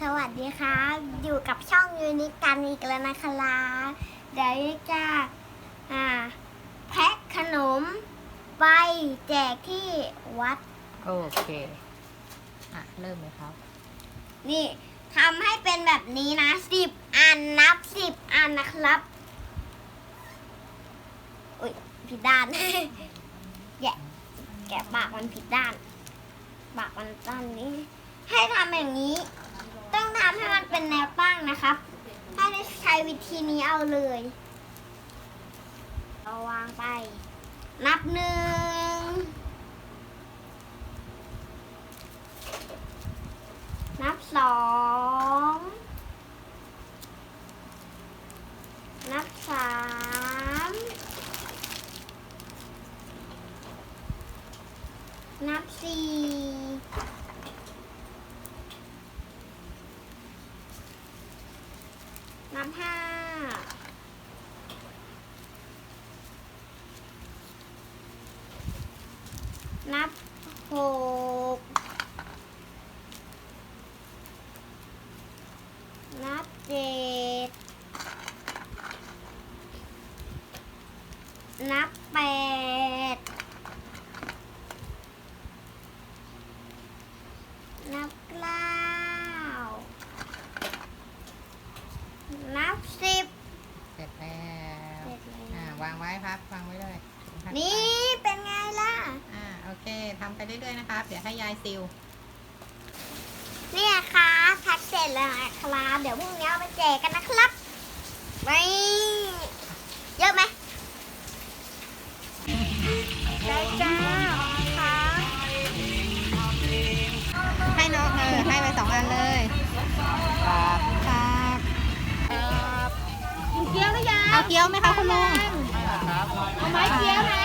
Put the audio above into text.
สวัสดีครับอยู่กับช่องยูนิคกันอีกแล้วนะครับเดี๋ยวยูนิคจะอ่าแพ็คขนม ไปแจกที่วัด โอเค อะ เริ่มเลยครับ นี่ทำให้เป็นแบบนี้นะสิบอันนับสิบอันนะครับ อุ้ยผิดด้าน แกะแกะปากมันผิดด้านปากมันด้านนี้ ให้ทำอย่างนี้ ต้องทำให้มันเป็นแนวตั้งนะครับ ถ้าได้ใช้วิธีนี้เอาเลย เราวางไป นับหนึ่ง นับสอง นับสามนับสี่ นับห้านับหกนับเจ็ดนับแปดนับเก้า นับสิบเสร็จแล้วเสร็จแล้วอ่าวางไว้ครับวางไว้เลยถึงขั้ตอนี่เป็นไงล่ะ อ่าโอเคทำไปเรื่อยๆนะครับ เดี๋ยวให้ยายซิลเนี่ยค่ะแพ็กเสร็จแล้วนะครับ เดี๋ยวพรุ่งนี้เอาไปแจกกันนะครับไปเยอะไหมได้จ้าค่ะให้น้องเออให้ไปสองอันเลย เกี๊ยวไหมคะคุณลุง เอาไม้เกี๊ยวนะ